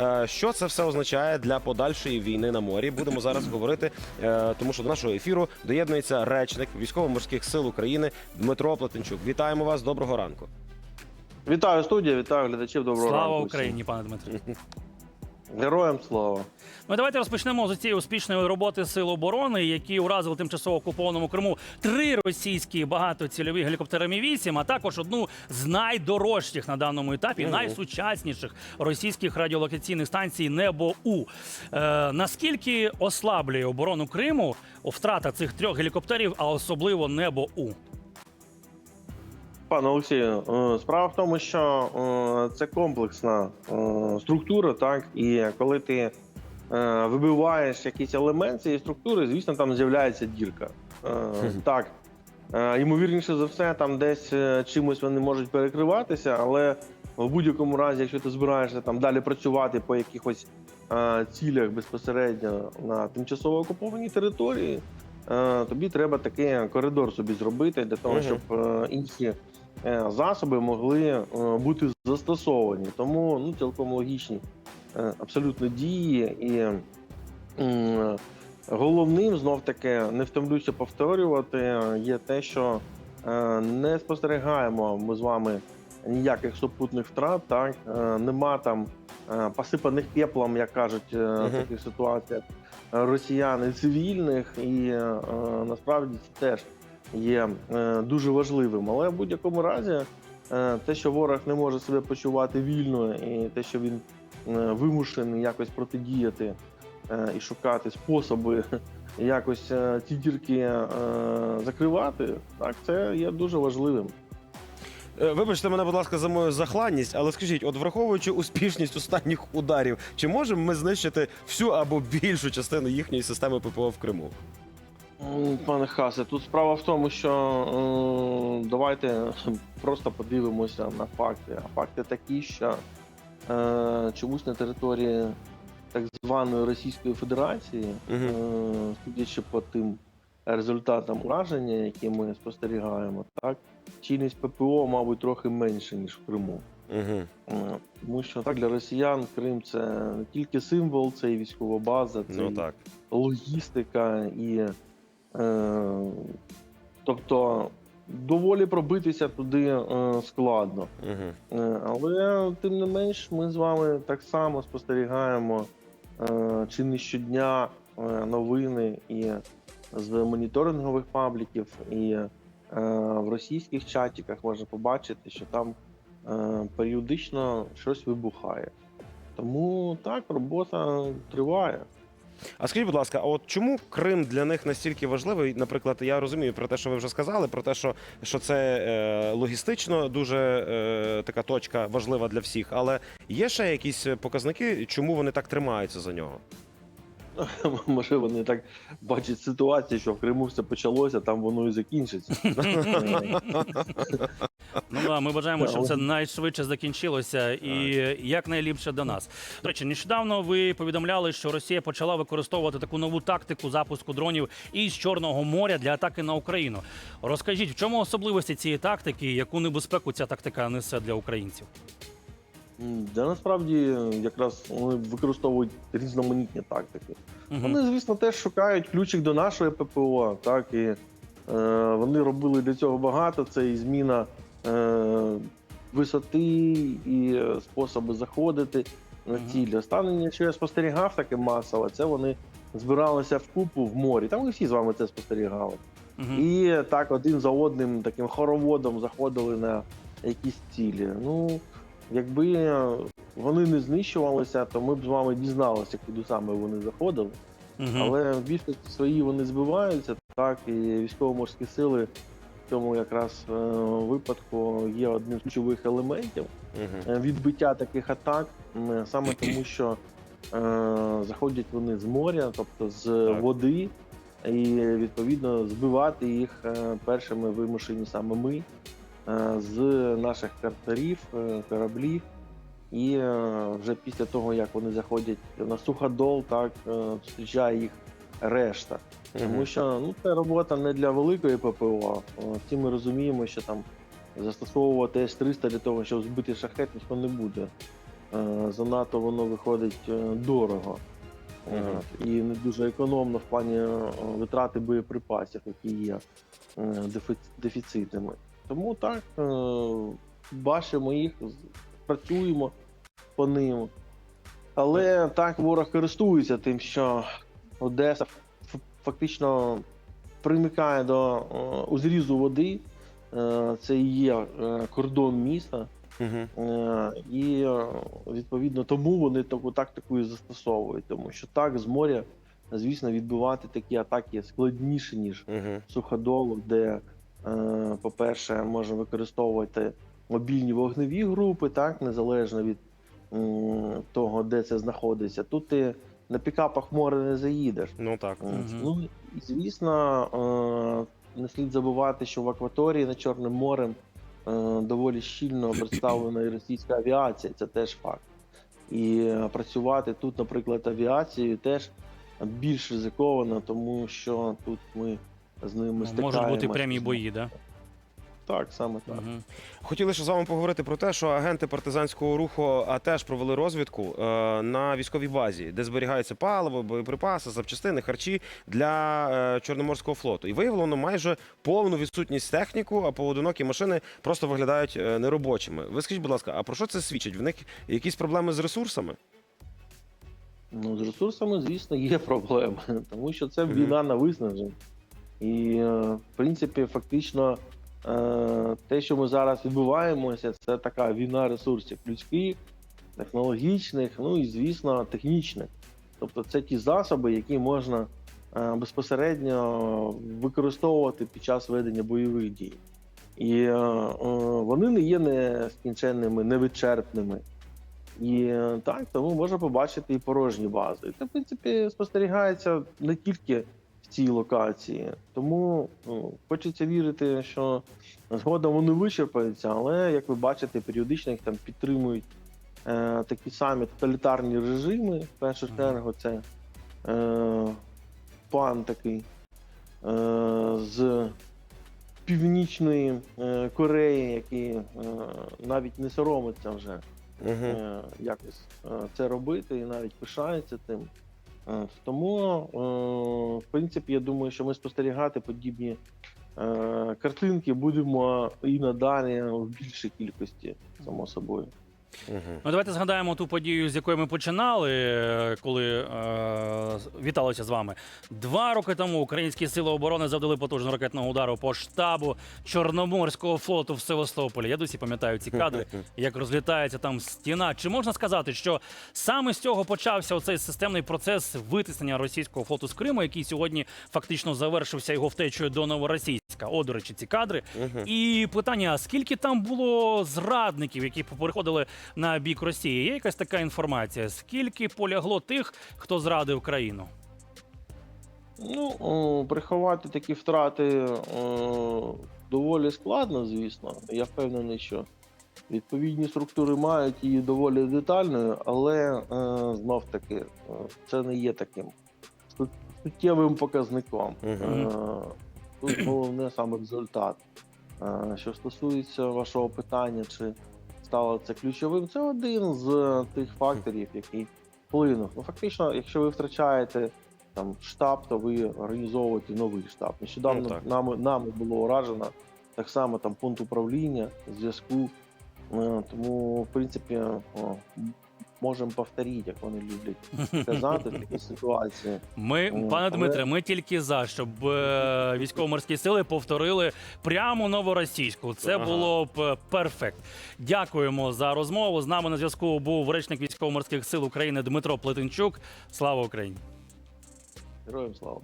Е, Що це все означає для подальшої війни на морі? Будемо зараз говорити, е, тому що до нашого ефіру доєднується речник військово-морських сил України Дмитро Платенчук. Вітаємо вас. Доброго ранку. Вітаю студія, вітаю глядачів. Доброго Слава ранку. Слава Україні, пане Дмитре. Героям слава. Ну давайте розпочнемо з цієї успішної роботи сил оборони, які уразили тимчасово окупованому Криму три російські багатоцільові гелікоптери Мі-8, а також одну з найдорожчих на даному етапі, найсучасніших російських радіолокаційних станцій Небо У. Е, наскільки ослаблює оборону Криму втрата цих трьох гелікоптерів, а особливо Небо У? Пане Олексію, е, справа в тому, що е, це комплексна е, структура, так? І коли ти вибиваєш якийсь елемент цієї структури, звісно, там з'являється дірка. Так, ймовірніше за все, там десь чимось вони можуть перекриватися, але в будь-якому разі, якщо ти збираєшся там далі працювати по якихось цілях безпосередньо на тимчасово окупованій території, тобі треба такий коридор собі зробити для того, щоб інші засоби могли е, бути застосовані. Тому ну, цілком логічні е, абсолютно дії. І головним знов таки не втомлюся повторювати, є те, що е, не спостерігаємо ми з вами ніяких супутних втрат. Так Е, нема там е, посипаних пеплом, як кажуть е, в таких ситуаціях е, росіян і цивільних, і е, е, насправді це теж є е, дуже важливим. Але в будь-якому разі, е, те, що ворог не може себе почувати вільно, і те, що він е, вимушений якось протидіяти і шукати способи якось ці дірки закривати, так це є дуже важливим. Вибачте мене, будь ласка, за мою захланність, але скажіть, от враховуючи успішність останніх ударів, чи можемо ми знищити всю або більшу частину їхньої системи ППО в Криму? Пане Хасе, тут справа в тому, що е, давайте просто подивимося на факти. А факти такі, що е, чомусь на території так званої Російської Федерації, е, судячи по тим результатам ураження, які ми спостерігаємо, так чинність ППО, мабуть, трохи менше, ніж в Криму. Угу. Тому що так для росіян Крим це не тільки символ, це і військова база, це Ну і логістика і. Е, тобто доволі пробитися туди е, складно. Угу. Е, але тим не менш, ми з вами так само спостерігаємо чи не щодня новини і з моніторингових пабліків, і в російських чатіках можна побачити, що там періодично щось вибухає. Тому так, робота триває. А скажіть, будь ласка, а от чому Крим для них настільки важливий? Наприклад, я розумію про те, що ви вже сказали, про те, що, що це е, логістично дуже е, така точка важлива для всіх. Але є ще якісь показники, чому вони так тримаються за нього? Може, вони так бачать ситуацію, що в Криму все почалося, там воно і закінчиться. Ну да, ми бажаємо, щоб це найшвидше закінчилося і якнайліпше до нас. До речі, нещодавно ви повідомляли, що Росія почала використовувати таку нову тактику запуску дронів із Чорного моря для атаки на Україну. Розкажіть, в чому особливості цієї тактики, і яку небезпеку ця тактика несе для українців? Да насправді якраз вони використовують різноманітні тактики. Мгм. Вони, звісно, теж шукають ключик до нашої ППО. Так і е, вони робили для цього багато. Це і зміна е, висоти, і е, способи заходити на Мгм. цілі. Останнє, що я спостерігав таке масово, це вони збиралися в купу в морі. Там ми всі з вами це спостерігали. Мгм. І так один за одним таким хороводом заходили на якісь цілі. Ну, якби вони не знищувалися, то ми б з вами дізналися, куди саме вони заходили. Мгм. Але в більшості свої вони збиваються, так, і військово-морські сили в цьому якраз е, випадку є одним з ключових елементів Угу. е, відбиття таких атак, саме тому, що е, заходять вони з моря, тобто з Так. води, і відповідно збивати їх е, першими вимушені саме ми е, з наших картарів, е, кораблів. І е, вже після того, як вони заходять на суходол, так е, зустрічає їх решта. Тому що ну, це робота не для великої ППО. Всі ми розуміємо, що там застосовувати С-300 для того, щоб збити шахет, ніхто не буде. е, занадто воно виходить е, дорого. Е. І не дуже економно в плані е, витрати боєприпасів, які є е, дефі- дефіцитними. Тому так, е, бачимо їх, працюємо по ним. Але так ворог користується тим, що Одеса фактично примикає до е, узрізу води. Е, Це і є кордон міста. Угу. І відповідно тому вони таку тактику і застосовують, тому що так з моря, звісно, відбивати такі атаки складніше, ніж Угу. суходолу, де, по-перше, можна використовувати мобільні вогневі групи, так, незалежно від того, де це знаходиться. Тут ти на пікапах море не заїдеш. Ну так. Ну і звісно, е, не слід забувати, що в акваторії над Чорним морем е, доволі щільно представлена і російська авіація, це теж факт. І е, працювати тут, наприклад, авіацією теж більш ризиковано, тому що тут ми з ними Ну, стикаємося. Можуть бути прямі бої, да? Так, саме так. Мгм. Хотіли ще з вами поговорити про те, що агенти партизанського руху а теж провели розвідку е, на військовій базі, де зберігаються паливо, боєприпаси, запчастини, харчі для е, Чорноморського флоту. І виявлено майже повну відсутність техніку, а поодинокі машини просто виглядають е, неробочими. Ви скажіть, будь ласка, а про що це свідчить? В них якісь проблеми з ресурсами? Ну, з ресурсами, звісно, є проблеми, тому що це війна на виснаження. І, е, в принципі, фактично, е, те, що ми зараз відбуваємося, це така війна ресурсів людських, технологічних, ну і, звісно, технічних. Тобто, це ті засоби, які можна е, безпосередньо використовувати під час ведення бойових дій. І вони не є нескінченними, невичерпними. І так, тому можна побачити і порожні бази. Це, в принципі, спостерігається не тільки цій локації. Тому ну, хочеться вірити, що згодом вони вичерпаються, але як ви бачите, періодично їх там підтримують е, такі самі тоталітарні режими. В першу чергу, це е, пан такий е, з Північної е, Кореї, який е, навіть не соромиться вже Угу. е, якось е, це робити і навіть пишається тим. Е, Тому, е, в принципі, я думаю, що ми спостерігати подібні е, картинки будемо і надалі в більшій кількості, само собою. Угу. Ну, давайте згадаємо ту подію, з якої ми починали, е, коли е, віталися з вами. Два роки тому українські сили оборони завдали потужного ракетного удару по штабу Чорноморського флоту в Севастополі. Я досі пам'ятаю ці кадри, як розлітається там стіна. Чи можна сказати, що саме з цього почався оцей системний процес витиснення російського флоту з Криму, який сьогодні фактично завершився його втечею до Новоросійська? О, до речі, ці кадри. Угу. І питання: а скільки там було зрадників, які переходили на бік Росії? Є якась така інформація? Скільки полягло тих, хто зрадив країну? Ну, о, приховати такі втрати о, доволі складно, звісно. Я впевнений, що відповідні структури мають її доволі детальною, але е, знов таки е, це не є таким сут- суттєвим показником. Мгм. Е, Тут головне саме результат. Е, Що стосується вашого питання, чи стало це ключовим, це один з тих факторів, який вплинув. Ну, фактично, якщо ви втрачаєте там штаб, то ви організовуєте новий штаб. Нещодавно Ну, так. нами, нами було уражено так само там пункт управління, зв'язку. Е, Тому, в принципі, можемо повторити, як вони люблять казати в такій ситуації. Ми, пане але- Дмитре, ми тільки за, щоб е, військово-морські сили повторили прямо новоросійську. Це Ага. було б е, перфект. Дякуємо за розмову. З нами на зв'язку був речник військово-морських сил України Дмитро Плетенчук. Слава Україні! Героям слава.